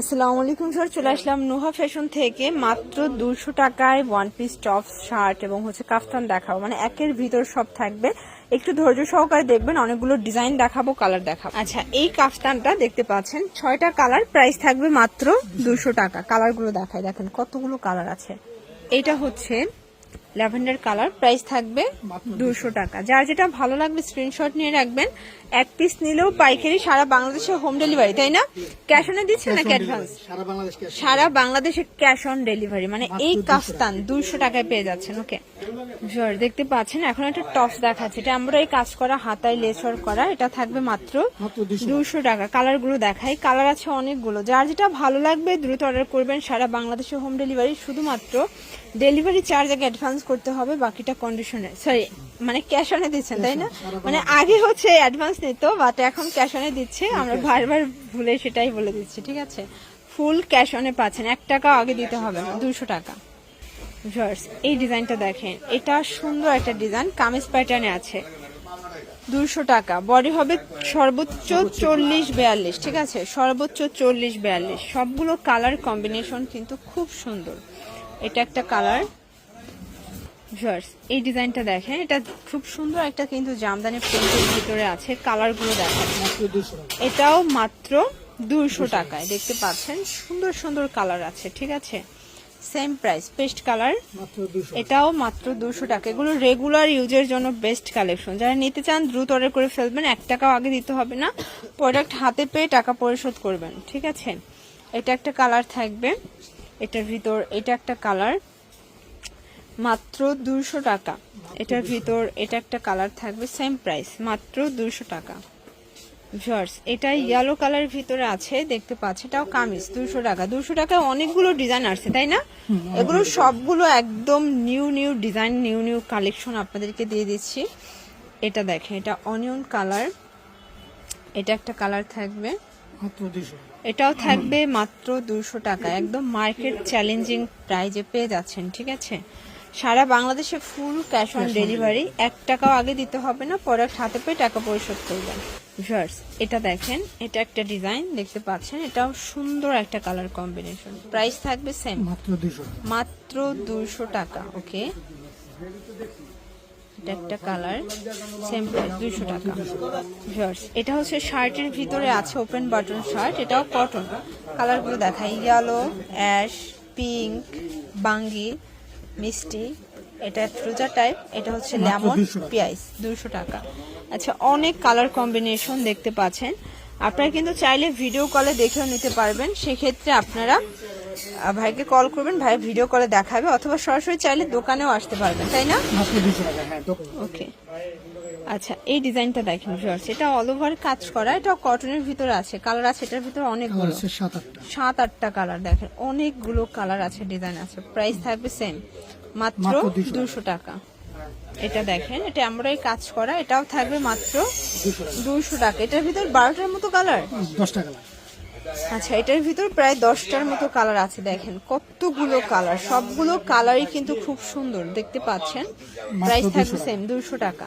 আসসালামু আলাইকুম স্যার চলে আসলাম নোহা ফ্যাশন থেকে। মাত্র দুশো টাকায় ওয়ান পিস টপ শার্ট এবং হচ্ছে কাফতান দেখাবো। মানে একের ভিতর সব থাকবে। একটু ধৈর্য সহকারে দেখবেন অনেকগুলো ডিজাইন দেখাবো কালার দেখাবো। আচ্ছা এই কাফতানটা দেখতে পাচ্ছেন ছয়টা কালার প্রাইস থাকবে মাত্র দুশো টাকা। কালারগুলো দেখায় দেখেন কতগুলো কালার আছে। এটা হচ্ছে ল্যাভেন্ডার কালার প্রাইস থাকবে দুশো টাকা। যার যেটা ভালো লাগবে স্ক্রিনশট নিয়ে রাখবেন। এক পিস নিলেও পাইকারি সারা বাংলাদেশে হোম ডেলিভারি তাই না? ক্যাশ অনে দিচ্ছেন নাকি অ্যাডভান্স সারা বাংলাদেশ ক্যাশ অন ডেলিভারি মানে এই কাস্তান দুশো টাকায় পেয়ে যাচ্ছেন ওকে জোর দেখতে পাচ্ছেন এখন একটা টপস দেখাচ্ছে। এটা আমরা এই কাজ করা হাতায় লেসর করা এটা থাকবে মাত্র মাত্র 200 দুশো টাকা। কালারগুলো দেখাই কালার আছে অনেকগুলো। যার যেটা ভালো লাগবে দ্রুত অর্ডার করবেন। সারা বাংলাদেশে হোম ডেলিভারি শুধুমাত্র ডেলিভারি চার্জ আগে অ্যাডভান্স করতে হবে বাকিটা কন্ডিশনে সরি মানে ক্যাশ অনে দিচ্ছেন তাই না? মানে আগে হচ্ছে অ্যাডভান্স নিত বাট এখন ক্যাশ অনে দিচ্ছে। আমরা বারবার ভুলে সেটাই বলে দিচ্ছি ঠিক আছে? ফুল ক্যাশ অনে পাচ্ছেন। এক টাকা আগে দিতে হবে না দুশো টাকা। ভিউয়ার্স এই ডিজাইনটা দেখেন। এটা সুন্দর একটা ডিজাইন কামিজ প্যাটার্নে আছে। দুশো টাকা। বডি হবে সর্বোচ্চ চল্লিশ বিয়াল্লিশ ঠিক আছে? সর্বোচ্চ চল্লিশ বিয়াল্লিশ। সবগুলো কালার কম্বিনেশন কিন্তু খুব সুন্দর। এটা একটা কালার ভিউয়ার্স এই ডিজাইনটা দেখেন এটা খুব সুন্দর একটা কিন্তু জামদানি প্রিন্টের ভিতরে আছে কালারগুলো দেখেন। মাত্র 200 টাকা। এটাও মাত্র দুশো টাকায় দেখতে পাচ্ছেন? সুন্দর সুন্দর কালার আছে ঠিক আছে? সেম প্রাইস পেস্ট কালার এটাও মাত্র দুশো টাকা। এগুলো রেগুলার ইউজের জন্য বেস্ট কালেকশন যারা নিতে চান দ্রুত অর্ডার করে ফেলবেন। এক টাকাও আগে দিতে হবে না। প্রোডাক্ট হাতে পেয়ে টাকা পরিশোধ করবেন ঠিক আছে? এটা একটা কালার থাকবে। এটার ভিতর এটা একটা কালার মাত্র দুশো টাকা। এটার ভিতর এটা একটা কালার থাকবে সেম প্রাইস মাত্র দুশো টাকা। ভিউয়ার্স এটা ইয়েলো কালার ভিতরে আছে দেখতে পাচ্ছি এটাও কামিজ দুশো টাকা। দুশো টাকায় অনেকগুলো ডিজাইন আসছে তাই না? এগুলো সবগুলো একদম new new design new new collection আপনাদেরকে দিয়ে দিচ্ছি। এটা দেখেন এটা অনিয়ন কালার এটা একটা কালার থাকবে। এটাও থাকবে মাত্র দুশো টাকা। একদম মার্কেট চ্যালেঞ্জিং প্রাইজে পেয়ে যাচ্ছেন ঠিক আছে? সারা বাংলাদেশে ফুল ক্যাশ অন ডেলিভারি এক টাকাও আগে দিতে হবে না প্রোডাক্ট হাতে পেয়ে টাকা পরিশোধ করবেন। ভিউয়ার্স এটা দেখেন এটা একটা ডিজাইন দেখতে পাচ্ছেন এটাও সুন্দর একটা কালার কম্বিনেশন প্রাইস থাকবে সেম মাত্র 200 মাত্র দুশো টাকা ওকে এটা একটা কালার সেম প্রাইস দুশো টাকা। ভিউয়ার্স এটা হচ্ছে শার্টের ভিতরে আছে ওপেন বাটন শার্ট এটাও কটন কালারগুলো দেখাই অ্যাশ পিঙ্ক বাঙ্গি। মিষ্টি এটা ফ্রুজা টাইপ এটা হচ্ছে লেমন 200 টাকা। পিয়াইস দুশো টাকা। আচ্ছা অনেক কালার কম্বিনেশন দেখতে পাচ্ছেন। আপনারা কিন্তু চাইলে ভিডিও কলে দেখেও নিতে পারবেন। সেক্ষেত্রে আপনারা ভাইকে কল করবেন ভাই ভিডিও কলে দেখাবে অথবা সরাসরি চাইলে দোকানেও আসতে পারবেন তাই না? মাত্র 200 টাকা হ্যাঁ ওকে। আচ্ছা এই ডিজাইনটা দেখেন ভিউয়ার্স এটা অল ওভার কাজ করা এটা কটনের ভিতরে আছে কালার আছে এটার ভিতরে কালার অনেকগুলো আছে 7 8টা সাত আটটা কালার দেখেন অনেকগুলো কালার আছে ডিজাইন আছে প্রাইস থাকবে সেম মাত্র মাত্র 200 দুশো টাকা। এটা দেখেন এটা আমরাই কাজ করা এটাও থাকবে মাত্র 200 টাকা। দুশো টাকা। এটার ভিতর বারোটার মতো কালার 10 টাকা লাগে আচ্ছা এটার ভিতর প্রায় দশটার মতো কালার আছে দেখেন কতগুলো কালার সবগুলো কালারই কিন্তু খুব সুন্দর দেখতে পাচ্ছেন? প্রাইস থাকবে সেম দুশো টাকা।